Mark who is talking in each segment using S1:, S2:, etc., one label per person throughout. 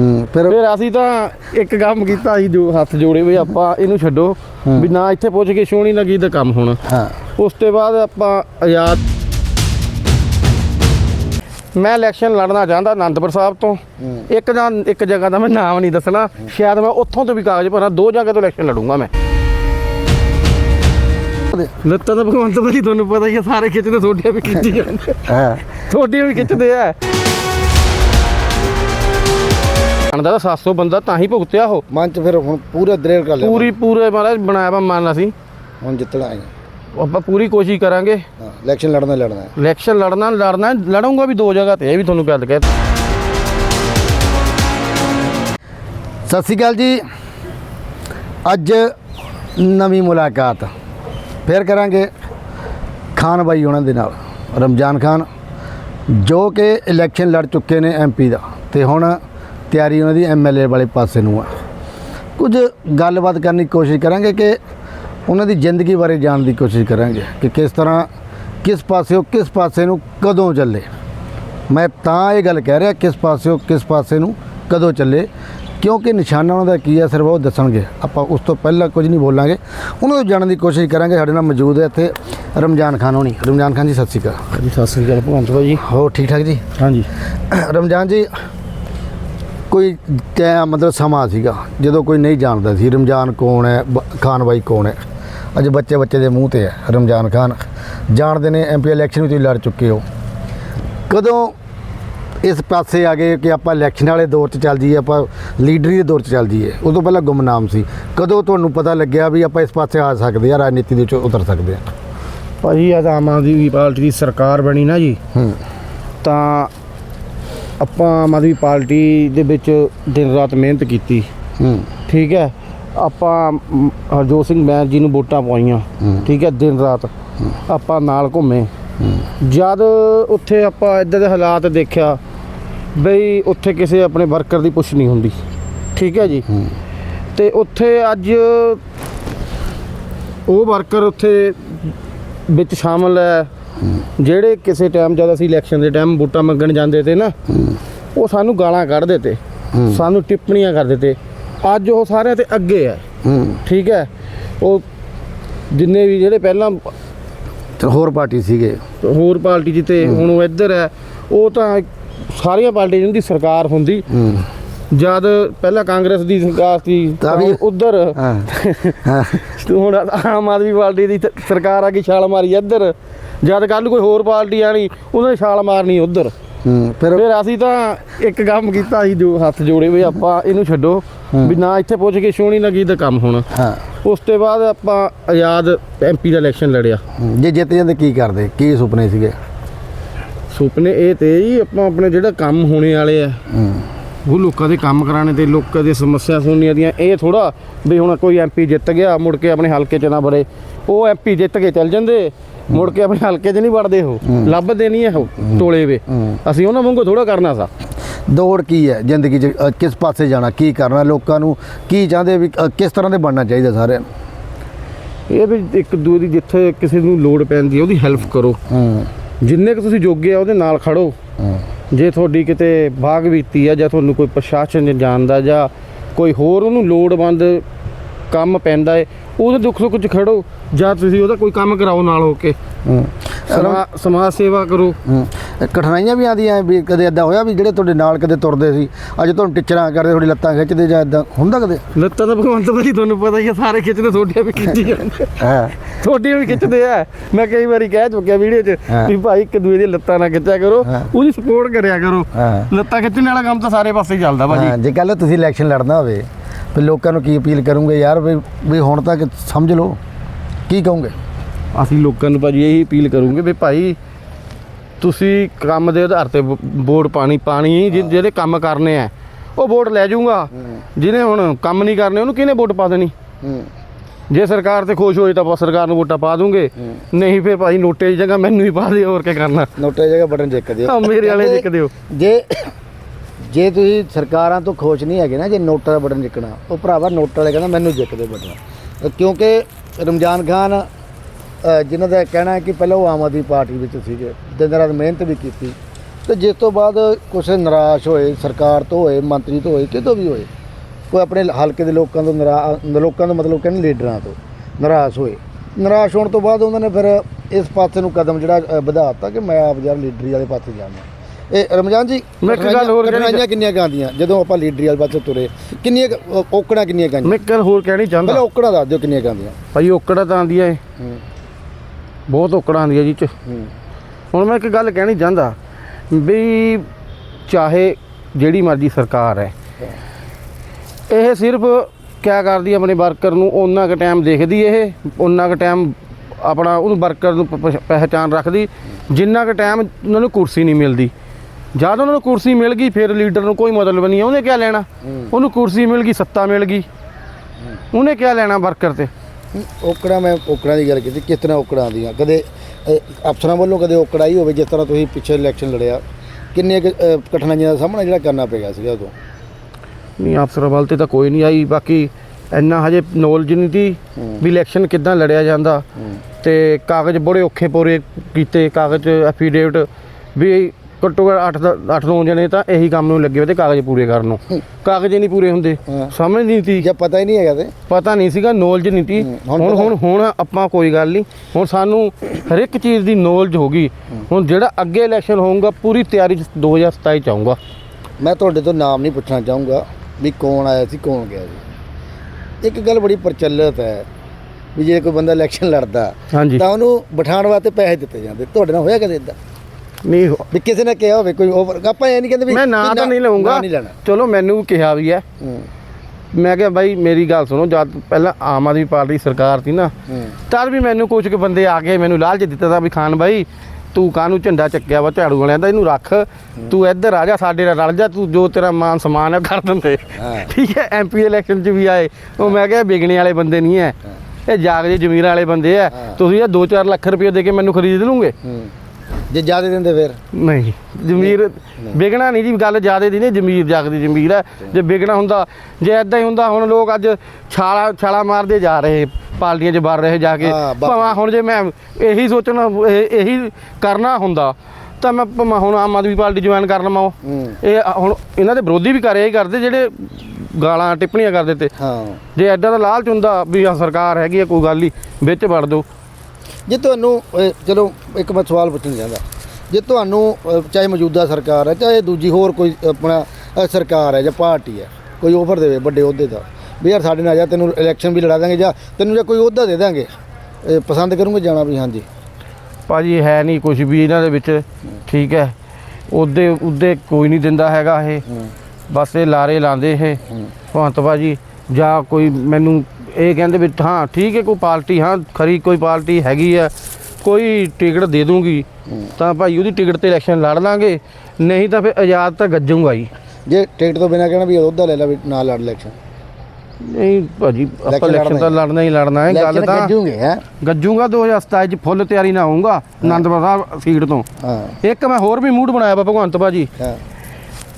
S1: ਹੂੰ ਫਿਰ
S2: ਫਿਰ ਅਸੀਂ ਤਾਂ ਇੱਕ ਕੰਮ ਕੀਤਾ ਸੀ ਜੋ ਹੱਥ ਜੋੜੇ ਵੀ ਆਪਾਂ ਇਹਨੂੰ ਛੱਡੋ ਵੀ ਨਾ ਇੱਥੇ ਪੁੱਛ ਕੇ ਸੋਹਣੀ ਲੱਗੀ ਤਾਂ ਕੰਮ ਹੋਣਾ।
S1: ਹਾਂ।
S2: ਉਸ ਤੋਂ ਬਾਅਦ ਆਪਾਂ ਆਜ਼ਾਦ ਮੈਂ ਇਲੈਕਸ਼ਨ ਲੜਨਾ ਚਾਹੁੰਦਾ ਆਨੰਦਪੁਰ ਸਾਹਿਬ ਤੋਂ। ਇੱਕ ਜਾਂ ਇੱਕ ਜਗ੍ਹਾ ਦਾ ਮੈਂ ਨਾਮ ਨਹੀਂ ਦੱਸਣਾ। ਸ਼ਾਇਦ ਮੈਂ ਉੱਥੋਂ ਤੋਂ ਵੀ ਕਾਗਜ਼ ਭਰਾਂ ਦੋ ਜਗ੍ਹਾ ਤੋਂ ਇਲੈਕਸ਼ਨ ਲੜੂੰਗਾ ਮੈਂ। ਲੱਤਾਂ ਤਾਂ ਭਗਵੰਤ ਭਾਜੀ ਤੁਹਾਨੂੰ ਪਤਾ ਹੀ ਆ ਸਾਰੇ ਖਿੱਚਦੇ ਤੁਹਾਡੀਆਂ ਵੀ ਖਿੱਚੀ ਜਾਂਦੇ
S1: ਹਾਂ।
S2: ਤੁਹਾਡੀਆਂ ਵੀ ਖਿੱਚਦੇ ਆ। ਅਣਦਾ ਤਾਂ 700 ਬੰਦਾ ਤਾਂ ਹੀ ਭੁਗਤਿਆ ਉਹ।
S1: ਮਨ ਚ ਫਿਰ ਹੁਣ ਪੂਰਾ ਦਰੇਰ ਕਰ ਲਿਆ
S2: ਪੂਰੀ ਪੂਰੇ ਮਹਾਰਾਜ ਬਣਾਇਆ ਵਾ ਮਨ ਅਸੀਂ।
S1: ਹੁਣ ਜਿੱਤਣਾ ਹੈ।
S2: ਆਪਾਂ ਪੂਰੀ ਕੋਸ਼ਿਸ਼ ਕਰਾਂਗੇ।
S1: ਹਾਂ ਇਲੈਕਸ਼ਨ ਲੜਨਾ ਹੀ ਲੜਨਾ ਹੈ।
S2: ਇਲੈਕਸ਼ਨ ਲੜਨਾ ਲੜਨਾ ਲੜੂੰਗਾ ਵੀ ਦੋ ਜਗ੍ਹਾ ਤੇ ਇਹ ਵੀ ਤੁਹਾਨੂੰ ਗੱਲ ਕਹਿ
S1: ਸਤਿ ਸ਼੍ਰੀ ਅਕਾਲ ਜੀ। ਅੱਜ ਨਵੀਂ ਮੁਲਾਕਾਤ। ਫਿਰ ਕਰਾਂਗੇ ਖਾਨ ਬਾਈ ਉਹਨਾਂ ਦੇ ਨਾਲ ਰਮਜ਼ਾਨ ਖਾਨ ਜੋ ਕਿ ਇਲੈਕਸ਼ਨ ਲੜ ਚੁੱਕੇ ਨੇ ਐਮਪੀ ਦਾ। ਤੇ ਹੁਣ ਤਿਆਰੀ ਉਹਨਾਂ ਦੀ ਐਮਐਲਏ ਵਾਲੇ ਪਾਸੇ ਨੂੰ ਆ। ਕੁਝ ਗੱਲਬਾਤ ਕਰਨ ਦੀ ਕੋਸ਼ਿਸ਼ ਕਰਾਂਗੇ ਕਿ ਉਹਨਾਂ ਦੀ ਜ਼ਿੰਦਗੀ ਬਾਰੇ ਜਾਣਨ ਦੀ ਕੋਸ਼ਿਸ਼ ਕਰਾਂਗੇ ਕਿ ਕਿਸ ਤਰ੍ਹਾਂ ਕਿਸ ਪਾਸਿਓਂ ਕਿਸ ਪਾਸੇ ਨੂੰ ਕਦੋਂ ਚੱਲੇ। ਮੈਂ ਤਾਂ ਇਹ ਗੱਲ ਕਹਿ ਰਿਹਾ ਕਿਸ ਪਾਸਿਓਂ ਕਿਸ ਪਾਸੇ ਨੂੰ ਕਦੋਂ ਚੱਲੇ ਕਿਉਂਕਿ ਨਿਸ਼ਾਨਾ ਉਹਨਾਂ ਦਾ ਕੀ ਹੈ ਸਿਰਫ ਉਹ ਦੱਸਣਗੇ। ਆਪਾਂ ਉਸ ਤੋਂ ਪਹਿਲਾਂ ਕੁਝ ਨਹੀਂ ਬੋਲਾਂਗੇ। ਉਹਨਾਂ ਤੋਂ ਜਾਣਨ ਦੀ ਕੋਸ਼ਿਸ਼ ਕਰਾਂਗੇ। ਸਾਡੇ ਨਾਲ ਮੌਜੂਦ ਹੈ ਇੱਥੇ ਰਮਜ਼ਾਨ ਖਾਨ ਹੋਣੀ। ਰਮਜ਼ਾਨ ਖਾਨ ਜੀ ਸਤਿ ਸ਼੍ਰੀ ਅਕਾਲ।
S2: ਜੀ ਸਤਿ ਸ੍ਰੀ ਅਕਾਲ ਭਗਵੰਤ ਭਾਜੀ
S1: ਹੋਰ ਠੀਕ ਠਾਕ ਜੀ?
S2: ਹਾਂਜੀ।
S1: ਰਮਜ਼ਾਨ ਜੀ ਕੋਈ ਟੈ- ਮਤਲਬ ਸਮਾਂ ਸੀਗਾ ਜਦੋਂ ਕੋਈ ਨਹੀਂ ਜਾਣਦਾ ਸੀ ਰਮਜ਼ਾਨ ਕੌਣ ਹੈ ਖਾਨ ਬਾਈ ਕੌਣ ਹੈ। ਅੱਜ ਬੱਚੇ ਬੱਚੇ ਦੇ ਮੂੰਹ ਤੇ ਹੈ ਰਮਜ਼ਾਨ ਖਾਨ। ਜਾਣਦੇ ਨੇ ਐਮਪੀ ਇਲੈਕਸ਼ਨ ਵੀ ਤੁਸੀਂ ਲੜ ਚੁੱਕੇ ਹੋ। ਕਦੋਂ ਇਸ ਪਾਸੇ ਆ ਗਏ ਕਿ ਆਪਾਂ ਇਲੈਕਸ਼ਨ ਵਾਲੇ ਦੌਰ 'ਚ ਚੱਲ ਜਾਈਏ ਆਪਾਂ ਲੀਡਰੀ ਦੇ ਦੌਰ 'ਚ ਚੱਲ ਜਾਈਏ ਉਦੋਂ ਪਹਿਲਾਂ ਗੁੰਮਨਾਮ ਸੀ। ਕਦੋਂ ਤੁਹਾਨੂੰ ਪਤਾ ਲੱਗਿਆ ਵੀ ਆਪਾਂ ਇਸ ਪਾਸੇ ਆ ਸਕਦੇ ਆ ਰਾਜਨੀਤੀ ਦੇ ਵਿੱਚ ਉਤਰ ਸਕਦੇ ਆ
S2: ਭਾਜੀ ਅੱਜ ਆਮ ਆਦਮੀ ਪਾਰਟੀ ਦੀ ਸਰਕਾਰ ਬਣੀ ਨਾ ਜੀ।
S1: ਹੂੰ।
S2: ਤਾਂ ਆਪਾਂ ਆਮ ਆਦਮੀ ਪਾਰਟੀ ਦੇ ਵਿੱਚ ਦਿਨ ਰਾਤ ਮਿਹਨਤ ਕੀਤੀ।
S1: ਹੂੰ।
S2: ਠੀਕ ਹੈ? ਆਪਾਂ ਮ, ਹਰਜੋਤ ਸਿੰਘ ਬੈਂਸ ਜੀ ਨੂੰ ਵੋਟਾਂ ਪਵਾਈਆਂ।
S1: ਹੂੰ।
S2: ਠੀਕ ਹੈ? ਦਿਨ ਰਾਤ। ਆਪਾਂ ਨਾਲ ਘੁੰਮੇ। ਜਦ ਉੱਥੇ ਆਪਾਂ ਇਦਾਂ ਦੇ ਹਾਲਾਤ ਦੇਖਿਆ ਬਈ ਉੱਥੇ ਕਿਸੇ ਆਪਣੇ ਵਰਕਰ ਦੀ ਪੁੱਛ ਨਹੀਂ ਹੁੰਦੀ। ਠੀਕ ਹੈ ਜੀ। ਤੇ ਉੱਥੇ ਅੱਜ ਉਹ ਵਰਕਰ ਉੱਥੇ ਵਿੱਚ ਸ਼ਾਮਲ ਹੈ। ਜਿਹੜੇ ਕਿਸੇ ਟਾਈਮ ਜਦ ਅਸੀਂ ਇਲੈਕਸ਼ਨ ਦੇ ਟਾਈਮ ਵੋਟਾਂ ਮੰਗਣ ਜਾਂਦੇ ਤੇ ਨਾ ਉਹ ਸਾਨੂੰ ਗਾਲਾਂ ਕੱਢਦੇ ਤੇ। ਸਾਨੂੰ ਟਿੱਪਣੀਆਂ ਕਰਦੇ ਤੇ ਅੱਜ ਉਹ ਸਾਰਿਆਂ ਤੇ ਅੱਗੇ ਹੈ। ਠੀਕ ਹੈ? ਉਹ ਜਿੰਨੇ ਵੀ ਜਿਹੜੇ ਪਹਿਲਾਂ
S1: ਹੋਰ ਪਾਰਟੀ ਸੀਗੇ।
S2: ਹੋਰ ਪਾਰਟੀ 'ਚ ਤੇ ਹੁਣ ਉਹ ਇੱਧਰ ਹੈ ਉਹ ਤਾਂ ਸਾਰੀਆਂ ਪਾਰਟੀਆਂ ਦੀ ਸਰਕਾਰ ਹੁੰਦੀ। ਜਦ ਪਹਿਲਾਂ ਕਾਂਗਰਸ ਦੀ ਸਰਕਾਰ ਸੀ ਉਧਰ।
S1: ਹਾਂ। ਹਾਂ।
S2: ਹੁਣ ਆਮ ਆਦਮੀ ਪਾਰਟੀ ਦੀ ਸਰਕਾਰ ਆ ਕੇ ਛਾਲ ਮਾਰੀ ਇੱਧਰ। ਜਦ ਕੱਲ ਕੋਈ ਹੋਰ ਪਾਰਟੀ ਆਣੀ ਉਹਨਾਂ ਨੇ ਛਾਲ ਮਾਰਨੀ ਉਧਰ।
S1: ਹੂੰ ਫਿਰ
S2: ਫਿਰ ਅਸੀਂ ਤਾਂ ਇੱਕ ਕੰਮ ਕੀਤਾ ਸੀ ਜੋ ਹੱਥ ਜੋੜੇ ਵੀ ਆਪਾਂ ਇਹਨੂੰ ਛੱਡੋ ਵੀ ਨਾ ਇੱਥੇ ਪੁੱਛ ਕੇ ਸੋਹਣੀ ਲੱਗੀ ਤਾਂ ਕੰਮ ਹੋਣਾ।
S1: ਹਾਂ।
S2: ਉਸ ਤੋਂ ਬਾਅਦ ਆਪਾਂ ਆਜ਼ਾਦ ਐਮਪੀ ਦਾ ਇਲੈਕਸ਼ਨ ਲੜਿਆ।
S1: ਜੇ ਜਿੱਤ ਜਾਂਦੇ ਕੀ ਕਰਦੇ? ਕੀ ਸੁਪਨੇ ਸੀਗੇ?
S2: ਸੁਪਨੇ ਇਹ ਤੇ ਜੀ ਆਪਾਂ ਆਪਣੇ ਜਿਹੜਾ ਕੰਮ ਹੋਣੇ ਵਾਲੇ ਆ।
S1: ਹੂੰ।
S2: ਉਹ ਲੋਕਾਂ ਦੇ ਕੰਮ ਕਰਾਣੇ ਤੇ ਲੋਕਾਂ ਦੀ ਸਮੱਸਿਆ ਸੁਣਨੀਆਂ ਦੀਆਂ। ਇਹ ਥੋੜਾ ਵੀ ਹੁਣ ਕੋਈ ਐਮਪੀ ਜਿੱਤ ਗਿਆ ਮੁੜ ਕੇ ਆਪਣੇ ਹਲਕੇ 'ਚ ਨਾ ਵੜੇ। ਉਹ ਐਮਪੀ ਜਿੱਤ ਕੇ ਚੱਲ ਜਾਂਦੇ ਮੁੜ ਕੇ ਆਪਣੇ ਹਲਕੇ 'ਚ ਨਹੀਂ ਵੜਦੇ ਉਹ। ਲੱਭਦੇ ਨਹੀਂ ਇਹ ਟੋਲੇ ਵੇ। ਅਸੀਂ ਉਹਨਾਂ ਵਾਂਗੂ ਥੋੜਾ ਕਰਨਾ ਸਾ।
S1: ਦੌੜ ਕੀ ਹੈ ਜ਼ਿੰਦਗੀ 'ਚ? ਕਿਸ ਪਾਸੇ ਜਾਣਾ ਕੀ ਕਰਨਾ ਲੋਕਾਂ ਨੂੰ ਕੀ ਚਾਹੁੰਦੇ ਵੀ ਕਿਸ ਤਰ੍ਹਾਂ ਦੇ ਬਣਨਾ ਚਾਹੀਦਾ ਸਾਰਿਆਂ ਨੂੰ?
S2: ਇਹ ਵੀ ਇੱਕ ਦੂਜੇ ਦੀ ਜਿੱਥੇ ਕਿਸੇ ਨੂੰ ਲੋੜ ਪੈਂਦੀ ਹੈ ਉਹਦੀ ਹੈਲਪ ਕਰੋ। ਜਿੰਨੇ ਕੁ ਤੁਸੀਂ ਜੋਗੇ ਆ ਉਹਦੇ ਨਾਲ ਖੜੋ। ਜੇ ਤੁਹਾਡੀ ਕਿਤੇ ਬਾਗ ਬੀਤੀ ਆ ਜਾਂ ਤੁਹਾਨੂੰ ਕੋਈ ਪ੍ਰਸ਼ਾਸਨ ਜਾਣਦਾ ਜਾਂ ਕੋਈ ਹੋਰ ਉਹਨੂੰ ਲੋੜਵੰਦ ਕੰਮ ਪੈਂਦਾ ਏ ਉਹਦੇ ਦੁੱਖ ਸੁੱਖ 'ਚ ਖੜੋ ਜਾਂ ਤੁਸੀਂ ਉਹਦਾ ਕੋਈ ਕੰਮ ਕਰਾਓ ਨਾਲ ਹੋ ਕੇ। ਸਮਾਜ ਸੇਵਾ ਕਰੋ।
S1: ਕਠਿਨਾਈਆਂ ਵੀ ਆਉਂਦੀਆਂ ਵੀ ਕਦੇ ਇਦਾਂ ਹੋਇਆ ਵੀ ਜਿਹੜੇ ਤੁਹਾਡੇ ਨਾਲ ਕਦੇ ਤੁਰਦੇ ਸੀ ਅੱਜ ਤੁਹਾਨੂੰ ਟਿਚਰਾਂ ਕਰਦੇ ਤੁਹਾਡੀ ਲੱਤਾਂ ਖਿੱਚਦੇ ਜਾਂ ਇਦਾਂ ਹੁੰਦਾ ਕਦੇ?
S2: ਲੱਤਾਂ ਤਾਂ ਭਗਵੰਤ ਭਾਜੀ ਤੁਹਾਨੂੰ ਪਤਾ ਹੀ ਆ ਸਾਰੇ ਖਿੱਚਦੇ ਤੁਹਾਡੀਆਂ ਵੀ ਖਿੱਚੀ ਜਾਂਦੇ
S1: ਹਾਂ।
S2: ਤੁਹਾਡੀਆਂ ਵੀ ਖਿੱਚਦੇ ਆ। ਮੈਂ ਕਈ ਵਾਰੀ ਕਹਿ ਚੁੱਕਿਆ ਵੀਡੀਓ 'ਚ। ਵੀ ਭਾਈ ਇੱਕ ਦੂਜੇ ਦੀ ਲੱਤਾਂ ਨਾ ਖਿੱਚਿਆ ਕਰੋ। ਉਹਦੀ ਸਪੋਰਟ ਕਰਿਆ ਕਰੋ। ਲੱਤਾਂ ਖਿੱਚਣ ਵਾਲਾ ਕੰਮ ਤਾਂ ਸਾਰੇ ਪਾਸੇ ਚੱਲਦਾ ਭਾਜੀ।
S1: ਜੇ ਕੱਲ ਤੁਸੀਂ ਇਲੈਕਸ਼ਨ ਲੜਨਾ ਹੋਵੇ ਫਿਰ ਲੋਕਾਂ ਨੂੰ ਕੀ ਅਪੀਲ ਕਰੋਗੇ ਯਾਰ ਵੀ ਵੀ ਹੁਣ ਤੱਕ ਸਮਝ ਲਓ ਕੀ ਕਹੋਗੇ?
S2: ਅਸੀਂ ਲੋਕਾਂ ਨੂੰ ਭਾਜੀ ਇਹੀ ਅਪੀਲ ਕਰੂੰਗੇ ਵੀ ਭਾਈ ਤੁਸੀਂ ਕੰਮ ਦੇ ਆਧਾਰ ਤੇ ਵ- ਵੋਟ ਪਾਣੀ ਪਾਣੀ ਜਿ- ਜਿਹੜੇ ਕੰਮ ਕਰਨੇ ਆ ਉਹ ਵੋਟ ਲੈ ਜਾਊਗਾ। ਜਿਹਨੇ ਹੁਣ ਕੰਮ ਨਹੀਂ ਕਰਨੇ ਉਹਨੂੰ ਕਿਹਨੇ ਵੋਟ ਪਾ ਦੇਣੀ?
S1: ਹੂੰ।
S2: ਜੇ ਸਰਕਾਰ ਤੇ ਖੁਸ਼ ਹੋਏ ਤਾਂ ਆਪਾਂ ਸਰਕਾਰ ਨੂੰ ਵੋਟਾਂ ਪਾ ਦੂੰਗੇ। ਨਹੀਂ ਫਿਰ ਭਾਈ ਨੋਟੇ ਦੀ ਜਗ੍ਹਾ ਮੈਨੂੰ ਹੀ ਪਾ ਦਿਓ ਹੋਰ ਕੀ ਕਰਨਾ।
S1: ਨੋਟੇ ਜਗ੍ਹਾ ਬਟਨ ਜਿੱਕ ਦਿਓ।
S2: ਆ ਮੇਰੇ ਵਾਲੇ ਜਿੱਕ ਦਿਓ।
S1: ਜੇ ਜੇ ਤੁਸੀਂ ਸਰਕਾਰਾਂ ਤੋਂ ਖੁਸ਼ ਨਹੀਂ ਹੈਗੇ ਨਾ ਜੇ ਨੋਟਾਂ ਦਾ ਬਟਨ ਜਿੱਕਣਾ ਉਹ ਭਰਾਵਾ ਨੋਟ ਵਾਲੇ ਕਹਿੰਦਾ ਮੈਨੂੰ ਜਿੱਕ ਦੇ ਬਟਨ। ਕਿਉਂਕਿ ਰਮਜ਼ਾਨ ਖਾਨ ਅ, ਜਿਨ੍ਹਾਂ ਦਾ ਕਹਿਣਾ ਹੈ ਕਿ ਪਹਿਲਾਂ ਉਹ ਆਮ ਆਦਮੀ ਪਾਰਟੀ ਵਿੱਚ ਸੀਗੇ ਦਿਨ ਰਾਤ ਮਿਹਨਤ ਵੀ ਕੀਤੀ ਤੇ ਜਿਸ ਤੋਂ ਬਾਅਦ ਕੁਛ ਨਿਰਾਸ਼ ਹੋਏ ਸਰਕਾਰ ਤੋਂ ਹੋਏ ਮੰਤਰੀ ਤੋਂ ਹੋਏ ਕਿਤੋਂ ਵੀ ਹੋਏ ਕੋਈ ਆਪਣੇ ਹਲਕੇ ਦੇ ਲੋਕਾਂ ਤੋਂ ਨਿਰਾ ਲੋਕਾਂ ਦਾ ਮਤਲਬ ਕਹਿੰਦੇ ਲੀਡਰਾਂ ਤੋਂ ਨਿਰਾਸ਼ ਹੋਏ। ਨਿਰਾਸ਼ ਹੋਣ ਤੋਂ ਬਾਅਦ ਉਹਨਾਂ ਨੇ ਫਿਰ ਇਸ ਪਾਸੇ ਨੂੰ ਕਦਮ ਜਿਹੜਾ ਅ, ਵਧਾ ਦਿੱਤਾ ਕਿ ਮੈਂ ਆਪ ਯਾਰ ਲੀਡਰੀ ਵਾਲੇ ਪਾਸੇ ਜਾਣਾ ਇਹ ਰਮਜ਼ਾਨ ਜੀ
S2: ਮੈਂ ਇੱਕ ਗੱਲ ਹੋਰ ਕਹਿਣੀ
S1: ਕਠਿਨਾਈਆਂ ਕਿੰਨੀਆਂ ਗਾਂਦੀਆਂ ਜਦੋਂ ਆਪਾਂ ਲੀਡਰੀ ਵਾਲੇ ਪਾਸੇ ਤੁਰੇ ਕਿੰਨੀਆਂ ਕੁ- ਔਕੜਾਂ ਕਿੰਨੀਆਂ ਗਾਂਦੀਆਂ
S2: ਮੈਂ ਇੱਕ ਗੱਲ ਹੋਰ ਕਹਿਣੀ
S1: ਪਹਿਲਾਂ
S2: ਚਾਹੁੰਦਾ
S1: ਔਕੜਾਂ ਦੱਸ ਦਿਓ ਕਿੰਨੀਆਂ ਗਾਂਦੀਆਂ
S2: ਭਾਈ ਔਕੜਾ ਤਾਂ ਆਂਦੀ ਹੈ
S1: ਹੂੰ।
S2: ਬਹੁਤ ਔਕੜਾਂ ਆਂਦੀਆਂ ਜੀ ਚ।
S1: ਹੂੰ।
S2: ਹੁਣ ਮੈਂ ਇੱਕ ਗੱਲ ਕਹਿਣੀ ਚਾਹੁੰਦਾ ਵੀ ਚਾਹੇ ਜਿਹੜੀ ਮਰਜ਼ੀ ਸਰਕਾਰ ਹੈ ਇਹ ਸਿਰਫ ਕਿਆ ਕਰਦੀ ਹੈ ਆਪਣੇ ਵਰਕਰ ਨੂੰ ਉਹਨਾਂ ਕੁ ਟਾਈਮ ਦੇਖਦੀ ਇਹ ਉਹਨਾਂ ਕੁ ਟਾਈਮ ਆਪਣਾ ਉਹਨੂੰ ਵਰਕਰ ਨੂੰ ਪ- ਪ- ਪਹਿਚਾਨ ਰੱਖਦੀ ਜਿੰਨਾ ਕੁ ਟਾਈਮ ਉਹਨਾਂ ਨੂੰ ਕੁਰਸੀ ਨਹੀਂ ਮਿਲਦੀ। ਜਦ ਉਹਨਾਂ ਨੂੰ ਕੁਰਸੀ ਮਿਲ ਗਈ ਫਿਰ ਲੀਡਰ ਨੂੰ ਕੋਈ ਮਤਲਬ ਨਹੀਂ ਉਹਨੇ ਕਿਆ ਲੈਣਾ। ਉਹਨੂੰ ਕੁਰਸੀ ਮਿਲ ਗਈ ਸੱਤਾ ਮਿਲ ਗਈ। ਉਹਨੇ ਕਿਆ ਲੈਣਾ ਵਰਕਰ ਤੇ?
S1: ਔਕੜਾਂ ਮੈਂ ਔਕੜਾਂ ਦੀ ਗੱਲ ਕੀਤੀ ਕਿਸ ਤਰ੍ਹਾਂ ਔਕੜਾਂ ਆਉਂਦੀਆਂ ਕਦੇ ਅਫਸਰਾਂ ਵੱਲੋਂ ਕਦੇ ਔਕੜਾ ਹੀ ਹੋਵੇ ਜਿਸ ਤਰ੍ਹਾਂ ਤੁਸੀਂ ਪਿੱਛੇ ਇਲੈਕਸ਼ਨ ਲੜਿਆ ਕਿੰਨੇ ਕਠਿਨਾਈਆਂ ਦਾ ਸਾਹਮਣਾ ਜਿਹੜਾ ਕਰਨਾ ਪਿਆ ਸੀਗਾ ਉਦੋਂ?
S2: ਨਹੀਂ ਅਫਸਰ ਵੱਲ ਤੇ ਤਾਂ ਕੋਈ ਨਹੀਂ ਆਈ ਬਾਕੀ ਇੰਨਾ ਹਜੇ ਨੌਲੇਜ ਨਹੀਂ
S1: ਹੂੰ।
S2: ਵੀ ਇਲੈਕਸ਼ਨ ਕਿੱਦਾਂ ਲੜਿਆ ਜਾਂਦਾ। ਤੇ ਕਾਗਜ਼ ਬੜੇ ਔਖੇ ਪੂਰੇ ਕੀਤੇ ਕਾਗਜ਼ ਐਫੀਡੇਵਿਟ ਵੀ ਘੱਟੋ ਘੱਟ 8 8 9 ਜਣੇ ਤਾਂ ਇਹੀ ਕੰਮ ਨੂੰ ਲੱਗੇ ਹੋਏ ਤੇ ਕਾਗਜ਼ ਪੂਰੇ ਕਰਨ ਨੂੰ। ਕਾਗਜ਼ ਹੀ ਨਹੀਂ ਪੂਰੇ ਹੁੰਦੇ। ਸਮਝ ਨਹੀਂ ਤੀ
S1: ਜਾਂ ਪਤਾ ਹੀ ਨਹੀਂ ਹੈਗਾ ਤੇ।
S2: ਪਤਾ ਨਹੀਂ ਸੀਗਾ ਨੌਲੇਜ ਨਹੀਂ
S1: ਹੂੰ, ਹੁਣ
S2: ਹੁਣ। ਹੁਣ ਆਪਾਂ ਕੋਈ ਗੱਲ ਨਹੀਂ। ਹੁਣ ਸਾਨੂੰ ਹਰ ਇੱਕ ਚੀਜ਼ ਦੀ ਨੌਲੇਜ ਹੋ ਗਈ। ਹੁਣ ਜਿਹੜਾ ਅੱਗੇ ਇਲੈਕਸ਼ਨ ਹੋਊਗਾ ਪੂਰੀ ਤਿਆਰੀ 'ਚ 2027 ਚ ਆਊਗਾ।
S1: ਮੈਂ ਤੁਹਾਡੇ ਤੋਂ ਨਾਮ ਨਹੀਂ ਪੁੱਛਣਾ ਚਾਹੂੰਗਾ ਵੀ ਕੌਣ ਆਇਆ ਸੀ ਕੌਣ ਗਿਆ ਸੀ। ਇੱਕ ਗੱਲ ਬੜੀ ਪ੍ਰਚਲਿਤ ਹੈ ਵੀ ਜੇ ਕੋਈ ਬੰਦਾ ਇਲੈਕਸ਼ਨ ਲੜਦਾ ਤਾਂ ਉਹਨੂੰ ਬਿਠਾਉਣ ਵਾਸਤੇ ਪੈਸੇ ਦਿੱਤੇ ਜਾਂਦੇ। ਤੁਹਾਡੇ ਨਾਲ ਹੋਇਆ ਕਦੇ ਇਦਾਂ
S2: ਨਹੀਂ ਹੋ-
S1: ਵੀ ਕਿਸੇ ਨੇ ਕਿਹਾ ਹੋਵੇ ਕੋਈ over- ਆਪਾਂ ਇਹ ਨਹੀਂ ਕਹਿੰਦੇ ਵੀ
S2: ਮੈਂ ਨਾਂ
S1: ਵੀ
S2: ਤਾਂ ਨਹੀਂ ਲਵਾਂਗਾ
S1: ਨਾਂ ਨਹੀਂ ਲੈਣਾ।
S2: ਚਲੋ ਮੈਨੂੰ ਵੀ ਕਿਹਾ ਵੀ ਹੈ।
S1: ਹੂੰ।
S2: ਮੈਂ ਕਿਹਾ ਬਾਈ ਮੇਰੀ ਗੱਲ ਸੁਣੋ ਜਦ ਪਹਿਲਾਂ ਆਮ ਆਦਮੀ ਪਾਰਟੀ ਸਰਕਾਰ ਸੀ ਨਾ
S1: ਹੂੰ।
S2: ਤਦ ਵੀ ਮੈਨੂੰ ਕੁਝ ਕੁ ਬੰਦੇ ਆ ਕੇ ਮੈਨੂੰ ਲਾਲਚ ਦਿੱਤਾ ਤਾਂ ਵੀ ਖਾਨ ਬਾਈ ਤੂੰ ਕਾਹਨੂੰ ਝੰਡਾ ਚੱਕਿਆ ਵਾ ਝਾੜੂ ਵਾਲਿਆਂ ਦਾ ਇਹਨੂੰ ਰੱਖ। ਤੂੰ ਇੱਧਰ ਆ ਜਾ ਸਾਡੇ ਨਾਲ ਰਲ ਜਾ ਤੂੰ ਜੋ ਤੇਰਾ ਮਾਨ ਸਮਾਨ ਹੈ ਕਰ ਦਿੰਦੇ।
S1: ਹਾਂ।
S2: ਠੀਕ ਹੈ ਐਮਪੀ ਇਲੈਕਸ਼ਨ 'ਚ ਵੀ ਆਏ। ਉਹ ਮੈਂ ਕਿਹਾ ਵਿਗਣੇ ਵਾਲੇ ਬੰਦੇ ਨਹੀਂ ਹੈ। ਇਹ ਜਾਗਦੇ ਜ਼ਮੀਰਾਂ ਵਾਲੇ ਬੰਦੇ ਆ। ਤੁਸੀਂ ਇਹ 2-4 ਲੱਖ ਰੁਪਏ ਦੇ ਕੇ ਮੈਨੂੰ ਖਰੀਦ ਲਓਗੇ
S1: ਹੂੰ। ਜੇ ਜ਼ਿਆਦਾ ਦਿੰਦੇ ਫਿਰ?
S2: ਨਹੀਂ ਜ਼ਮੀਰ ਵਿਗਣਾ ਨਹੀਂ ਜੀ ਗੱਲ ਜ਼ਿਆਦੇ ਦੀ ਨਹੀਂ ਜ਼ਮੀਰ ਜਾਗਦੀ ਜ਼ਮੀਰ ਹੈ। ਜੇ ਵਿਗਣਾ ਹੁੰਦਾ ਜੇ ਐਦਾਂ ਹੀ ਹੁੰਦਾ ਹੁਣ ਲੋਕ ਅੱਜ ਛਾਲਾ ਛਾਲਾ ਮਾਰਦੇ ਜਾ ਰਹੇ ਪਾਰਟੀਆਂ 'ਚ ਵੜ ਰਹੇ ਜਾ ਕੇ।
S1: ਹਾਂ।
S2: ਭਾਵੇਂ ਹੁਣ ਜੇ ਮੈਂ ਇਹੀ ਸੋਚਣਾ ਇਹ- ਕਰਨਾ ਹੁੰਦਾ ਤਾਂ ਮੈਂ ਭਾਵੇਂ ਹੁਣ ਆਮ ਆਦਮੀ ਪਾਰਟੀ ਜੁਆਇਨ ਕਰ ਲਵਾਂ ਉਹ।
S1: ਹੂੰ।
S2: ਇਹ ਹੁਣ ਇਹਨਾਂ ਦੇ ਵਿਰੋਧੀ ਵੀ ਕਰੇ ਹੀ ਕਰਦੇ ਜਿਹੜੇ ਗਾਲਾਂ ਟਿੱਪਣੀਆਂ ਕਰਦੇ ਤੇ।
S1: ਹਾਂ।
S2: ਜੇ ਐਦਾਂ ਦਾ ਲਾਲਚ ਹੁੰਦਾ ਵੀ ਸਰਕਾਰ ਹੈਗੀ ਆ ਕੋਈ ਗੱਲ ਨਹੀਂ ਵਿੱਚ ਵੜ ਦਿਓ
S1: ਜੇ ਤੁਹਾਨੂੰ ਚਲੋ ਇੱਕ ਮੈਂ ਸਵਾਲ ਪੁੱਛਣਾ ਚਾਹੁੰਦਾ। ਜੇ ਤੁਹਾਨੂੰ ਚਾਹੇ ਮੌਜੂਦਾ ਸਰਕਾਰ ਹੈ ਚਾਹੇ ਦੂਜੀ ਹੋਰ ਕੋਈ ਆਪਣਾ ਸਰਕਾਰ ਹੈ ਜਾਂ ਪਾਰਟੀ ਹੈ ਕੋਈ ਆਫਰ ਦੇਵੇ ਵੱਡੇ ਅਹੁਦੇ ਦਾ ਵੀ ਯਾਰ ਸਾਡੇ ਨਾਲ ਜਾ ਤੈਨੂੰ ਇਲੈਕਸ਼ਨ ਵੀ ਲੜਾ ਦਾਂਗੇ ਜਾਂ ਤੈਨੂੰ ਜਾਂ ਕੋਈ ਅਹੁਦਾ ਦੇ ਦਾਂਗੇ ਪਸੰਦ ਕਰੂੰਗੇ ਜਾਣਾ ਵੀ? ਹਾਂਜੀ।
S2: ਭਾਜੀ ਹੈ ਨਹੀਂ ਕੁਝ ਵੀ ਇਹਨਾਂ ਦੇ ਵਿੱਚ ਠੀਕ ਹੈ। ਉਹਦੇ ਉਹਦੇ ਕੋਈ ਨਹੀਂ ਦਿੰਦਾ ਹੈਗਾ ਇਹ। ਬਸ ਇਹ ਲਾਰੇ ਲਾਉਂਦੇ ਇਹ।
S1: ਹੂੰ।
S2: ਭਗਵੰਤ ਭਾਜੀ ਜਾਂ ਕੋਈ ਮੈਨੂੰ ਇਹ ਕਹਿੰਦੇ ਵੀ ਹਾਂ ਠੀਕ ਹੈ ਕੋਈ ਪਾਰਟੀ ਹਾਂ ਖਰੀ ਕੋਈ ਪਾਰਟੀ ਹੈਗੀ ਆ ਕੋਈ ਟਿਕਟ ਦੇ ਦੂੰਗੀ ਤਾਂ ਭਾਈ ਉਹਦੀ ਟਿਕਟ ਤੇ ਇਲੈਕਸ਼ਨ ਲੜ ਲਾਂਗੇ ਨਹੀਂ ਤਾਂ ਫਿਰ ਆਜ਼ਾਦ ਤਾਂ ਗੱਜੂਗਾ ਹੀ।
S1: ਜੇ ਟਿਕਟ ਤੋਂ ਬਿਨਾ ਕਹਿਣਾ ਵੀ ਅਹੁਦਾ ਲੈ ਲੈ ਵੀ ਨਾ ਲੜ ਇਲੈਕਸ਼ਨ
S2: ਨਹੀਂ ਭਾਜੀ ਆਪਾਂ ਇਲੈਕਸ਼ਨ ਤਾਂ
S1: ਲੜਨਾ
S2: ਹੀ ਲੜਨਾ ਹੈ ਗੱਲ ਤਾਂ
S1: ਗੱਜੂਗੇ ਹੈ?
S2: ਗੱਜੂਗਾ 2027 ਚ ਫੁੱਲ ਤਿਆਰੀ ਨਾ ਹੋਊਗਾ ਆਨੰਦਪੁਰ ਸਾਹਿਬ ਸੀਟ ਤੋਂ।
S1: ਹਾਂ।
S2: ਇੱਕ ਮੈਂ ਹੋਰ ਵੀ ਮੂਡ ਬਣਾਇਆ ਵਾ ਭਗਵੰਤ ਭਾਜੀ।
S1: ਹਾਂ।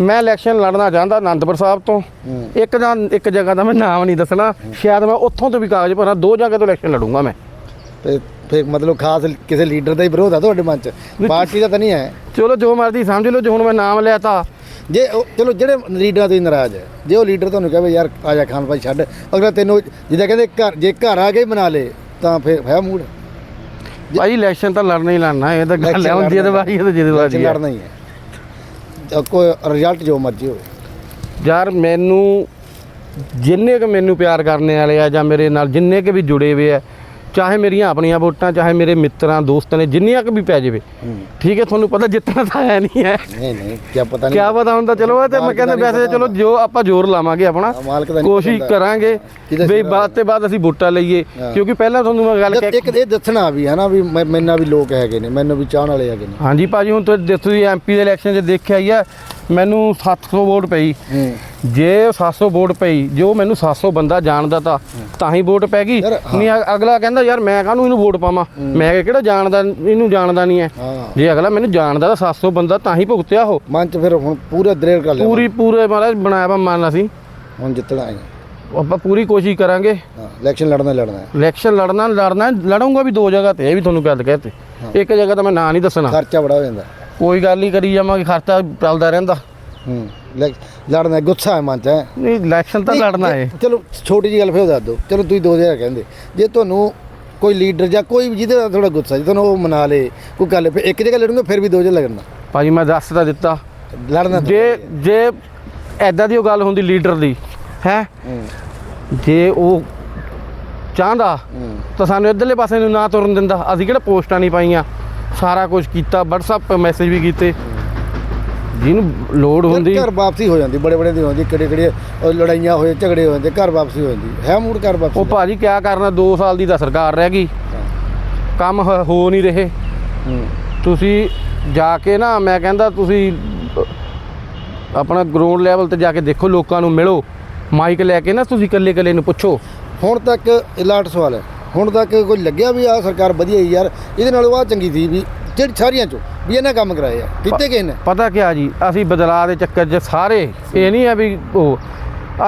S2: ਮੈਂ ਇਲੈਕਸ਼ਨ ਲੜਨਾ ਚਾਹੁੰਦਾ ਆਨੰਦਪੁਰ ਸਾਹਿਬ ਤੋਂ।
S1: ਹੂੰ।
S2: ਇੱਕ ਜਾਂ ਇੱਕ ਜਗ੍ਹਾ ਦਾ ਮੈਂ ਨਾਮ ਨਹੀਂ ਦੱਸਣਾ। ਸ਼ਾਇਦ ਮੈਂ ਉੱਥੋਂ ਤੋਂ ਵੀ ਕਾਗਜ਼ ਭਰਾਂ ਦੋ ਜਗ੍ਹਾ ਤੋਂ ਇਲੈਕਸ਼ਨ ਲੜੂੰਗਾ ਮੈਂ।
S1: ਤੇ ਫਿਰ ਮਤਲਬ ਖਾਸ ਕਿਸੇ ਲੀਡਰ ਦਾ ਹੀ ਵਿਰੋਧ ਆ ਤੁਹਾਡੇ ਮਨ ਚ? ਪਾਰਟੀ ਦਾ ਤਾਂ ਨਹੀਂ ਹੈ।
S2: ਚਲੋ ਜੋ ਮਰਜ਼ੀ ਸਮਝ ਲਓ ਜੇ ਹੁਣ ਮੈਂ ਨਾਮ ਲਿਆ ਤਾਂ
S1: ਜੇ ਚਲੋ ਜਿਹੜੇ ਲੀਡਰਾਂ ਤੋਂ ਹੀ ਨਾਰਾਜ਼ ਹੈ ਜੇ ਉਹ ਲੀਡਰ ਤੁਹਾਨੂੰ ਕਹੇ ਯਾਰ ਆ ਜਾ ਖਾਨ ਭਾਈ ਛੱਡ ਅਗਲਾ ਤੈਨੂੰ ਜਿੱਦਾਂ ਕਹਿੰਦੇ ਘਰ ਜੇ ਘਰ ਆ ਕੇ ਬਣਾ ਲੇ ਤਾਂ ਫਿਰ ਹੈ ਮੂਡ।
S2: ਭਾਈ ਇਲੈਕਸ਼ਨ ਤਾਂ ਲੜਨਾ ਹੀ ਲੜਨਾ ਇਹ ਤਾਂ ਗੱਲ ਹੈ
S1: Election
S2: ਹੁਣ ਜਿਹਦੇ
S1: ਲੜਨਾ।
S2: ਵਾਰੀ ਹੈ ਤੇ ਜਿਹਦੇ ਹੈ।
S1: ਲੜਨਾ ਹੀ ਹੈ। ਤਾਂ ਕੋਈ ਰਿਜ਼ਲਟ ਜੋ ਮਰਜ਼ੀ ਹੋਵੇ।
S2: ਯਾਰ ਮੈਨੂੰ ਜਿੰਨੇ ਕੁ ਮੈਨੂੰ ਪਿਆਰ ਕਰਨੇ ਵਾਲੇ ਆ ਜਾਂ ਮੇਰੇ ਨਾਲ ਜਿੰਨੇ ਕੁ ਵੀ ਜੁੜੇ ਹੋਏ ਆ ਚਾਹੇ ਮੇਰੀਆਂ ਆਪਣੀਆਂ ਵੋਟਾਂ ਚਾਹੇ ਮੇਰੇ ਮਿੱਤਰਾਂ ਦੋਸਤਾਂ ਨੇ ਜਿੰਨੀਆਂ ਕੁ ਵੀ ਪੈ ਜਾਵੇ ਠੀਕ ਹੈ ਤੁਹਾਨੂੰ ਪਤਾ ਜਿੱਤਣਾ ਤਾਂ ਹੈ ਨਹੀਂ ਹੈ।
S1: ਨਹੀਂ ਨਹੀਂ ਕੀ ਪਤਾ ਨਹੀਂ।
S2: ਕਿਆ ਪਤਾ ਹੁੰਦਾ ਚਲੋ ਇਹ ਤੇ ਮੈਂ ਕਹਿੰਦਾ ਵੈਸੇ ਚਲੋ ਜੋ ਆਪਾਂ ਜ਼ੋਰ ਲਾਵਾਂਗੇ ਆਪਣਾ ਕੋਸ਼ਿਸ਼। ਕਰਾਂਗੇ ਵੀ ਬਾਅਦ ਤੇ ਬਾਅਦ ਅਸੀਂ ਵੋਟਾਂ ਲਈਏ। ਕਿਉਂਕਿ ਪਹਿਲਾਂ ਤੁਹਾਨੂੰ ਮੈਂ ਗੱਲ ਕਹਿ
S1: ਇੱਕ ਇਹ ਦੱਸਣਾ ਵੀ ਹੈ ਨਾ ਵੀ ਮੈਂ- ਮੇਰੇ ਨਾਲ ਵੀ ਲੋਕ ਹੈਗੇ ਨੇ ਮੈਨੂੰ ਵੀ ਚਾਹਣ ਵਾਲੇ ਹੈਗੇ ਨੇ।
S2: ਹਾਂਜੀ ਭਾਜੀ ਹੁਣ ਤੁਸੀਂ ਐਮਪੀ ਦੇ ਇਲੈਕਸ਼ਨ 'ਚ ਦੇਖਿਆ ਹੀ ਆ ਮੈਨੂੰ 700 ਵੋਟ ਪਈ। ਜੇ 700 ਵੋਟ ਪਈ ਜੋ ਮੈਨੂੰ 700 ਬੰਦਾ ਜਾਣਦਾ ਤਾਂ ਤਾਂ ਹੀ ਵੋਟ ਪੈ ਗਈ। ਨਹੀਂ ਅਗਲਾ ਕਹਿੰਦਾ ਯਾਰ ਮੈਂ ਕਾਹਨੂੰ ਇਹਨੂੰ ਵੋਟ ਪਾਵਾਂ? ਮੈਂ ਕਿਹੜਾ ਜਾਣਦਾ ਇਹਨੂੰ ਜਾਣਦਾ ਨਹੀਂ ਹੈ? ਜੇ ਅਗਲਾ ਮੈਨੂੰ ਜਾਣਦਾ ਤਾਂ 700 ਬੰਦਾ ਤਾਂ ਹੀ ਭੁਗਤਿਆ ਉਹ।
S1: ਮਨ ਚ ਫਿਰ ਹੁਣ ਪੂਰਾ ਦਰੇਰ ਕਰ ਲਿਆ
S2: ਪੂਰੀ ਪੂਰੇ ਮਹਾਰਾਜ ਬਣਾਇਆ ਵਾ ਮਨ ਅਸੀਂ।
S1: ਹੁਣ ਜਿੱਤਣਾ ਹੈ
S2: ਆਪਾਂ ਪੂਰੀ ਕੋਸ਼ਿਸ਼ ਕਰਾਂਗੇ।
S1: ਇਲੈਕਸ਼ਨ ਲੜਨਾ ਲੜਨਾ ਹੈ।
S2: ਇਲੈਕਸ਼ਨ ਲੜਨਾ ਲੜਨਾ ਲੜੂੰਗਾ ਵੀ ਦੋ ਜਗ੍ਹਾ ਤੇ ਇਹ ਵੀ ਤੁਹਾਨੂੰ ਗੱਲ ਕਹਤੇ। ਇੱਕ ਜਗ੍ਹਾ ਤਾਂ ਮੈਂ ਨਾਂ ਨਹੀਂ ਦੱਸਣਾ।
S1: ਖਰਚਾ ਬੜਾ ਹੋ ਜਾਂਦਾ।
S2: ਕੋਈ ਗੱਲ ਨਹੀਂ ਕਰੀ ਜਾਵਾਂਗੇ ਖਰਚਾ ਚੱਲਦਾ ਰਹਿੰਦਾ।
S1: ਹੂੰ ਲੈ- ਲੜਨਾ ਗੁੱਸਾ ਹੈ ਮਨ ਚ ਹੈਂ?
S2: ਨਹੀਂ ਇਲੈਕਸ਼ਨ ਤਾਂ
S1: ਨਹੀਂ,
S2: ਲੜਨਾ
S1: ਜੇ-
S2: ਏ
S1: ਚਲੋ ਛੋਟੀ ਜਿਹੀ ਗੱਲ ਫੇਰ ਦੱਸ ਦਿਓ। ਚਲੋ ਤੁਸੀਂ 2000 ਕਹਿੰਦੇ। ਜੇ ਤੁਹਾਨੂੰ ਕੋਈ ਲੀਡਰ ਜਾਂ ਕੋਈ ਵੀ ਜਿਹਦੇ ਨਾਲ ਥੋੜਾ ਗੁੱਸਾ ਜੇ ਤੁਹਾਨੂੰ ਉਹ ਮਨਾ ਲੇ ਕੋਈ ਗੱਲ ਫਿਰ ਇੱਕ ਜਗ੍ਹਾ ਲੜੂਗੇ ਫਿਰ ਵੀ ਦੋ ਜਗ੍ਹਾ ਲੜਨਾ।
S2: ਭਾਜੀ ਮੈਂ ਦੱਸ ਤਾਂ ਦਿੱਤਾ।
S1: ਲੜਨਾ ਤਾਂ
S2: ਜੇ ਜੇ ਐਦਾਂ ਦੀ ਉਹ ਗੱਲ ਹੁੰਦੀ ਲੀਡਰ ਦੀ ਹੈ?
S1: ਹੂੰ,
S2: ਜੇ ਉਹ ਚਾਹੁੰਦਾ
S1: ਹੂੰ।
S2: ਤਾਂ ਸਾਨੂੰ ਇਧਰਲੇ ਪਾਸੇ ਨੂੰ ਨਾ ਤੁਰਨ ਦਿੰਦਾ। ਅਸੀਂ ਕਿਹੜਾ ਪੋਸਟਾਂ ਨਹੀਂ ਪਾਈਆਂ। ਸਾਰਾ ਕੁਝ ਕੀਤਾ WhatsApp ਮੈਸੇਜ ਵੀ ਕੀਤੇ। ਜਿਹਨੂੰ ਲੋੜ ਹੁੰਦੀ
S1: ਘਰ ਵਾਪਸੀ ਹੋ ਜਾਂਦੀ ਬੜੇ ਬੜੇ ਦੀ ਹੁੰਦੀ ਕਿਹੜੇ ਕਿਹੜੇ ਲੜਾਈਆਂ ਹੋਏ ਝਗੜੇ ਹੋ ਜਾਂਦੇ ਘਰ ਵਾਪਸੀ ਹੋ ਜਾਂਦੀ। ਹੈ ਮੂਡ ਘਰ ਵਾਪਸੀ
S2: ਉਹ ਭਾਜੀ ਕਿਆ ਕਰਨਾ 2 ਸਾਲ ਦੀ ਤਾਂ ਸਰਕਾਰ ਰਹਿ ਗਈ। ਕੰਮ ਹ- ਨਹੀਂ ਰਹੇ। ਤੁਸੀਂ ਜਾ ਕੇ ਨਾ ਮੈਂ ਕਹਿੰਦਾ ਤੁਸੀਂ ਆਪਣਾ ਗਰਾਊਂਡ ਲੈਵਲ ਤੇ ਜਾ ਕੇ ਦੇਖੋ ਲੋਕਾਂ ਨੂੰ ਮਿਲੋ। ਮਾਈਕ ਲੈ ਕੇ ਨਾ ਤੁਸੀਂ ਇਕੱਲੇ ਇਕੱਲੇ ਨੂੰ ਪੁੱਛੋ।
S1: ਹੁਣ ਤੱਕ ਇਲਾਟ ਸਵਾਲ ਹੈ। ਹੁਣ ਤੱਕ ਕੋਈ ਲੱਗਿਆ ਵੀ ਆ ਸਰਕਾਰ ਵਧੀਆ ਹੀ ਯਾਰ, ਇਹਦੇ ਨਾਲ ਆ ਚੰਗੀ ਸੀ ਵੀ ਜਿਹੜੀ ਸਾਰੀਆਂ ਚੋਂ ਵੀ ਇਹਨਾਂ ਕੰਮ ਕਰਾਏ ਆ, ਕੀਤੇ ਕਿਸ ਨੇ?
S2: ਪਤਾ ਕਿਆ ਜੀ, ਅਸੀਂ ਬਦਲਾਅ ਦੇ ਚੱਕਰ 'ਚ ਸਾਰੇ, ਇਹ ਨਹੀਂ ਹੈ ਵੀ ਉਹ,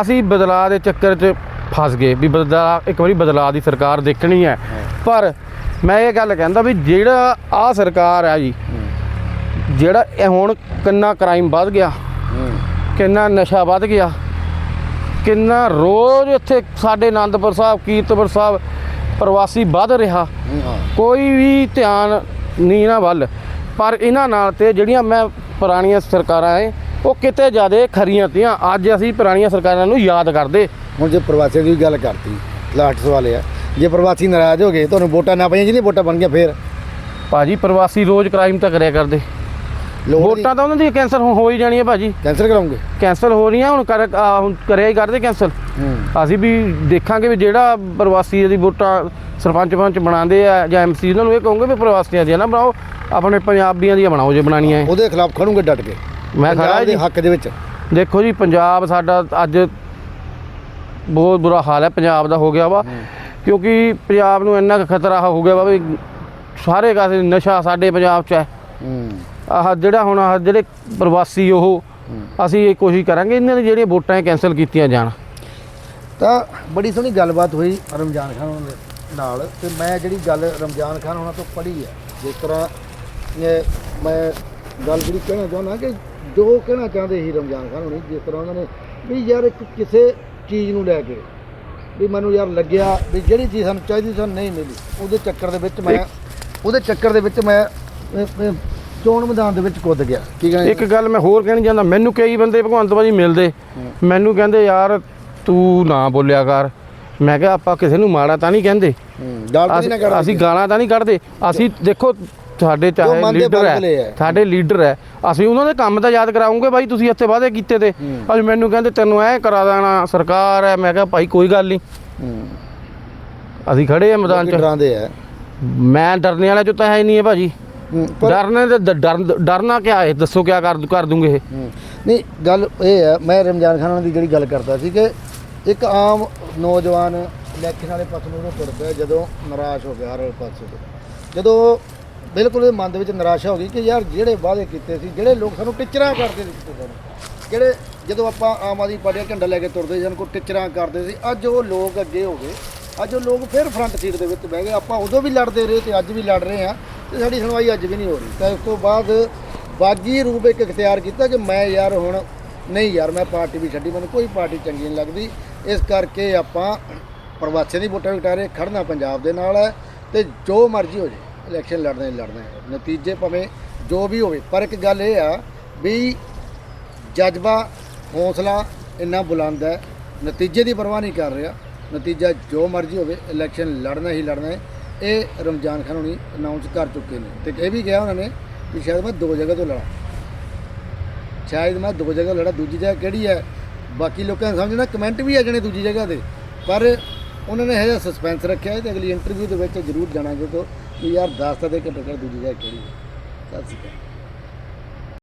S2: ਅਸੀਂ ਬਦਲਾਅ ਦੇ ਚੱਕਰ 'ਚ ਫਸ ਗਏ ਵੀ ਬਦਲਾਅ, ਇੱਕ ਵਾਰੀ ਬਦਲਾਅ ਦੀ ਸਰਕਾਰ ਦੇਖਣੀ ਹੈ। ਪਰ ਮੈਂ ਇਹ ਗੱਲ ਕਹਿੰਦਾ ਵੀ ਜਿਹੜਾ ਆ ਸਰਕਾਰ ਆ ਜੀ, ਜਿਹੜਾ ਇਹ ਹੁਣ ਕਿੰਨਾ ਕ੍ਰਾਈਮ ਵੱਧ ਗਿਆ, ਕਿੰਨਾ ਨਸ਼ਾ ਵੱਧ ਗਿਆ, ਕਿੰਨਾ ਰੋਜ਼ ਇੱਥੇ ਸਾਡੇ ਆਨੰਦਪੁਰ ਸਾਹਿਬ, ਕੀਰਤਪੁਰ ਸਾਹਿਬ ਪ੍ਰਵਾਸੀ ਵੱਧ ਰਿਹਾ। ਕੋਈ ਵੀ ਧਿਆਨ ਨਹੀਂ ਨਾ ਵੱਲ। ਪਰ ਇਹਨਾਂ ਨਾਲ ਤੇ ਜਿਹੜੀਆਂ ਮੈਂ ਪੁਰਾਣੀਆਂ ਸਰਕਾਰਾਂ ਐ ਉਹ ਕਿਤੇ ਜ਼ਿਆਦੇ ਖਰੀਆਂ ਤੀਆਂ। ਅੱਜ ਅਸੀਂ ਪੁਰਾਣੀਆਂ ਸਰਕਾਰਾਂ ਨੂੰ ਯਾਦ ਕਰਦੇ।
S1: ਹੁਣ ਜੇ ਪ੍ਰਵਾਸੀਆਂ ਦੀ ਗੱਲ ਕਰਤੀ ਲਾਸਟ ਸਵਾਲ ਆ ਜੇ ਪ੍ਰਵਾਸੀ ਨਾਰਾਜ਼ ਹੋ ਗਏ ਤੁਹਾਨੂੰ ਵੋਟਾਂ ਨਾ ਪਈਆਂ ਜਿਹਨੇ ਵੋਟਾਂ ਬਣ ਗਈਆਂ ਫੇਰ?
S2: ਭਾਜੀ ਪ੍ਰਵਾਸੀ ਰੋਜ਼ ਕ੍ਰਾਈਮ ਤਾਂ ਕਰਿਆ ਕਰਦੇ।
S1: ਲੋੜ
S2: ਵੋਟਾਂ ਤਾਂ ਉਹਨਾਂ ਦੀ ਕੈਂਸਲ ਹੋ ਹੀ ਜਾਣੀਆਂ ਭਾਜੀ।
S1: ਕੈਂਸਲ ਕਰਾਉਂਗੇ?
S2: ਕੈਂਸਲ ਹੋ ਰਹੀਆਂ ਹੁਣ ਕਰ ਆ, ਹੁਣ ਕਰਿਆ ਹੀ ਕਰਦੇ ਕੈਂਸਲ।
S1: ਹੂੰ।
S2: ਅਸੀਂ ਵੀ ਦੇਖਾਂਗੇ ਵੀ ਜਿਹੜਾ ਪ੍ਰਵਾਸੀ ਦੀ ਵੋਟਾਂ ਸਰਪੰਚ ਪੰਚ ਬਣਾਉਂਦੇ ਆ ਜਾਂ ਐਮਸੀ ਉਹਨਾਂ ਨੂੰ ਇਹ ਕਹੋਗੇ ਵੀ ਪ੍ਰਵਾਸੀਆਂ ਦੀਆਂ ਨਾ ਬਣਾਓ ਆਪਣੇ ਪੰਜਾਬੀਆਂ ਦੀਆਂ ਬਣਾਓ ਜੇ ਬਣਾਉਣੀਆਂ ਹੈ।
S1: ਉਹਦੇ ਖਿਲਾਫ ਖੜੂਗੇ ਡਟ ਕੇ।
S2: ਮੈਂ ਖੜਾ
S1: ਪੰਜਾਬ ਦੇ
S2: ਜੀ
S1: ਹੱਕ ਦੇ ਵਿੱਚ।
S2: ਦੇਖੋ ਜੀ ਪੰਜਾਬ ਸਾਡਾ ਅੱਜ ਬਹੁਤ ਬੁਰਾ ਹਾਲ ਹੈ ਪੰਜਾਬ ਦਾ ਹੋ ਗਿਆ ਵਾ। ਕਿਉਂਕਿ ਪੰਜਾਬ ਨੂੰ ਇੰਨਾ ਕੁ ਖਤਰਾ ਹੋ ਗਿਆ ਵਾ ਵੀ ਸਾਰੇ ਕਾਸੇ ਨਸ਼ਾ ਸਾਡੇ ਪੰਜਾਬ 'ਚ ਹੈ।
S1: ਹੂੰ।
S2: ਆਹ ਜਿਹੜਾ ਹੁਣ ਆਹ ਜਿਹੜੇ ਪ੍ਰਵਾਸੀ ਉਹ ਅਸੀਂ ਇਹ ਕੋਸ਼ਿਸ਼ ਕਰਾਂਗੇ ਇਹਨਾਂ ਦੀ ਜਿਹੜੀਆਂ ਵੋਟਾਂ ਕੈਂਸਲ ਕੀਤੀਆਂ ਜਾਣ।
S1: ਤਾਂ ਬੜੀ ਸੋਹਣੀ ਗੱਲਬਾਤ ਹੋਈ ਰਮਜ਼ਾਨ ਖਾਨ ਹੋਣਾ ਦੇ ਨਾਲ ਤੇ ਮੈਂ ਜਿਹੜੀ ਗੱਲ ਰਮਜ਼ਾਨ ਖਾਨ ਹੋਣਾ ਤੋਂ ਪੜ੍ਹੀ ਹੈ ਜਿਸ ਤਰ੍ਹਾਂ ਇਹ ਮੈਂ ਗੱਲ ਜਿਹੜੀ ਕਹਿਣਾ ਚਾਹੁੰਦਾ ਕਿ ਜੋ ਕਹਿਣਾ ਚਾਹੁੰਦੇ ਸੀ ਰਮਜ਼ਾਨ ਖਾਨ ਹੋਣੀ ਜਿਸ ਤਰ੍ਹਾਂ ਉਹਨਾਂ ਨੇ ਵੀ ਯਾਰ ਇੱਕ ਕਿਸੇ ਚੀਜ਼ ਨੂੰ ਲੈ ਕੇ ਵੀ ਮੈਨੂੰ ਯਾਰ ਲੱਗਿਆ ਵੀ ਜਿਹੜੀ ਚੀਜ਼ ਸਾਨੂੰ ਚਾਹੀਦੀ ਸਾਨੂੰ ਨਹੀਂ ਮਿਲੀ। ਉਹਦੇ ਚੱਕਰ ਦੇ ਵਿੱਚ ਮੈਂ ਉਹਦੇ ਚੱਕਰ ਦੇ ਵਿੱਚ ਮੈਂ ਚੋਣ ਮੈਦਾਨ ਦੇ ਵਿੱਚ ਕੁੱਦ ਗਿਆ? ਕੀ ਕਹਿੰਦੇ
S2: ਇੱਕ ਗੱਲ ਮੈਂ ਹੋਰ ਕਹਿਣੀ ਚਾਹੁੰਦਾ ਮੈਨੂੰ ਕਈ ਬੰਦੇ ਭਗਵੰਤ ਭਾਜੀ ਮਿਲਦੇ। ਮੈਨੂੰ ਕਹਿੰਦੇ ਯਾਰ ਤੂੰ ਨਾ ਬੋਲਿਆ ਕਰ। ਮੈਂ ਕਿਹਾ ਆਪਾਂ ਕਿਸੇ ਨੂੰ ਮਾੜਾ ਤਾਂ ਨਹੀਂ ਕਹਿੰਦੇ। ਅਸੀਂ ਗਾਲਾਂ ਤਾਂ ਨਹੀਂ ਕੱਢਦੇ। ਅਸੀਂ ਦੇਖੋ ਸਾਡੇ ਚਾਹੇ
S1: ਦੇ
S2: ਲੀਡਰ ਹੈ। ਸਾਡੇ ਲੀਡਰ ਹੈ। ਅਸੀਂ ਉਹਨਾਂ ਦੇ ਕੰਮ ਤਾਂ ਯਾਦ ਕਰਾਉਂਗੇ ਬਾਈ ਤੁਸੀਂ ਇੱਥੇ ਵਾਅਦੇ ਕੀਤੇ ਤੇ। ਅੱਜ ਮੈਨੂੰ ਕਹਿੰਦੇ ਤੈਨੂੰ ਐ ਕਰਾ ਦੇਣਾ ਸਰਕਾਰ ਹੈ। ਮੈਂ ਕਿਹਾ ਭਾਈ ਕੋਈ ਗੱਲ ਨਹੀਂ। ਅਸੀਂ ਖੜੇ ਆ ਮੈਦਾਨ 'ਚ।
S1: ਆ।
S2: ਮੈਂ ਡਰਨੇ ਵਾਲਾ ਚੋਂ ਤਾਂ ਹੈ ਨਹੀਂ ਹੈ ਭਾਜੀ। ਡਰਨੇ ਤੇ ਡ- ਡਰ ਡਰਨਾ ਕਿਆ ਹੈ ਦੱਸੋ ਕਿਆ ਕਰ ਕਰ ਦੂੰਗੇ ਇਹ।
S1: ਨਹੀਂ ਗੱਲ ਇਹ ਹੈ ਮੈਂ ਰਮਜ਼ਾਨ ਖਾਨ ਦੀ ਜਿਹੜੀ ਗੱਲ ਕਰਦਾ ਸੀ ਕਿ ਇੱਕ ਆਮ ਨੌਜਵਾਨ ਇਲੈਕਸ਼ਨ ਵਾਲੇ ਪਾਸੇ ਨੂੰ ਉਹਨੂੰ ਤੁਰਦਾ ਜਦੋਂ ਨਿਰਾਸ਼ ਹੋ ਗਿਆ ਹਰ ਪਾਸੇ ਤੋਂ। ਜਦੋਂ ਬਿਲਕੁਲ ਉਹਦੇ ਮਨ ਦੇ ਵਿੱਚ ਨਿਰਾਸ਼ਾ ਹੋ ਗਈ ਕਿ ਯਾਰ ਜਿਹੜੇ ਵਾਅਦੇ ਕੀਤੇ ਸੀ ਜਿਹੜੇ ਲੋਕ ਸਾਨੂੰ ਟਿਚਰਾਂ ਕਰਦੇ ਸੀ ਸਾਨੂੰ ਜਿਹੜੇ ਜਦੋਂ ਆਪਾਂ ਆਮ ਆਦਮੀ ਪਾਰਟੀ ਦਾ ਝੰਡਾ ਲੈ ਕੇ ਤੁਰਦੇ ਸੀ ਕੋ ਟਿਚਰਾਂ ਕਰਦੇ ਸੀ ਅੱਜ ਉਹ ਲੋਕ ਅੱਗੇ ਹੋ ਗਏ ਅੱਜ ਉਹ ਲੋਕ ਫਿਰ ਫਰੰਟ ਸੀਟ ਦੇ ਵਿੱਚ ਬਹਿ ਗਏ ਆਪਾਂ ਉਦੋਂ ਵੀ ਲੜਦੇ ਰਹੇ ਤੇ ਅੱਜ ਵੀ ਲੜ ਰਹੇ ਆ ਤੇ ਸਾਡੀ ਸੁਣਵਾਈ ਅੱਜ ਵੀ ਨਹੀਂ ਹੋ ਰਹੀ। ਤਾਂ ਉਸ ਤੋਂ ਬਾਅਦ ਬਾਗੀ ਰੂਪ ਇੱਕ ਇਖਤਿਆਰ ਕੀਤਾ ਕਿ ਮੈਂ ਯਾਰ ਹੁਣ ਨਹੀਂ ਯਾਰ, ਮੈਂ ਪਾਰਟੀ ਵੀ ਛੱਡੀ, ਮੈਨੂੰ ਕੋਈ ਪਾਰਟੀ ਚੰਗੀ ਨਹੀਂ ਲੱਗਦੀ। ਇਸ ਕਰਕੇ ਆਪਾਂ ਪ੍ਰਵਾਸੀਆਂ ਦੀ ਵੋਟਾਂ ਵਿਟਾਰੇ ਖੜਨਾ ਪੰਜਾਬ ਦੇ ਨਾਲ ਹੈ ਤੇ ਜੋ ਮਰਜ਼ੀ ਹੋ ਜੇ, ਇਲੈਕਸ਼ਨ ਲੜਨਾ ਹੀ ਲੜਨਾ ਨਤੀਜੇ ਭਾਵੇਂ ਜੋ ਵੀ ਹੋਵੇ, ਪਰ ਇੱਕ ਗੱਲ ਇਹ ਆ ਵੀ ਜਜ਼ਬਾ, ਹੌਸਲਾ ਇੰਨਾ ਬੁਲੰਦ ਹੈ। ਨਤੀਜੇ ਦੀ ਪਰਵਾਹ ਨਹੀਂ ਕਰ ਰਿਹਾ। ਨਤੀਜਾ ਜੋ ਮਰਜ਼ੀ ਹੋਵੇ, ਇਲੈਕਸ਼ਨ ਲੜਨਾ ਹੀ ਲੜਨਾ ਹੈ। ਇਹ ਰਮਜ਼ਾਨ ਖਾਨ ਹੁਣੀ ਅਨਾਉਂਸ ਕਰ ਚੁੱਕੇ ਨੇ। ਤੇ ਇਹ ਵੀ ਕਿਹਾ ਉਹਨਾਂ ਨੇ ਕਿ ਸ਼ਾਇਦ ਮੈਂ ਦੋ ਜਗ੍ਹਾ ਤੋਂ ਲੜਾਂ। ਸ਼ਾਇਦ ਮੈਂ ਦੋ ਜਗ੍ਹਾ ਲੜਾ, ਦੂਜੀ ਜਗ੍ਹਾ ਕਿਹੜੀ ਹੈ? ਬਾਕੀ ਲੋਕਾਂ ਨੇ ਸਮਝਣਾ ਕਮੈਂਟ ਵੀ ਆ ਜਣੇ ਦੂਜੀ ਜਗ੍ਹਾ ਤੇ ਪਰ ਉਹਨਾਂ ਨੇ ਇਹ ਜਿਹਾ ਸਸਪੈਂਸ ਰੱਖਿਆ ਹੈ ਤੇ ਅਗਲੀ ਇੰਟਰਵਿਊ ਦੇ ਵਿੱਚ ਜ਼ਰੂਰ ਜਾਣਾਂਗੇ ਤੋਂ ਕਿ ਯਾਰ ਦੱਸ ਤਾਂ ਦੇ ਘੱਟੋ ਘੱਟ ਦੂਜੀ ਜਗ੍ਹਾ ਕਿਹੜੀ ਹੈ। ਸਤਿ ਸ਼੍ਰੀ ਅਕਾਲ।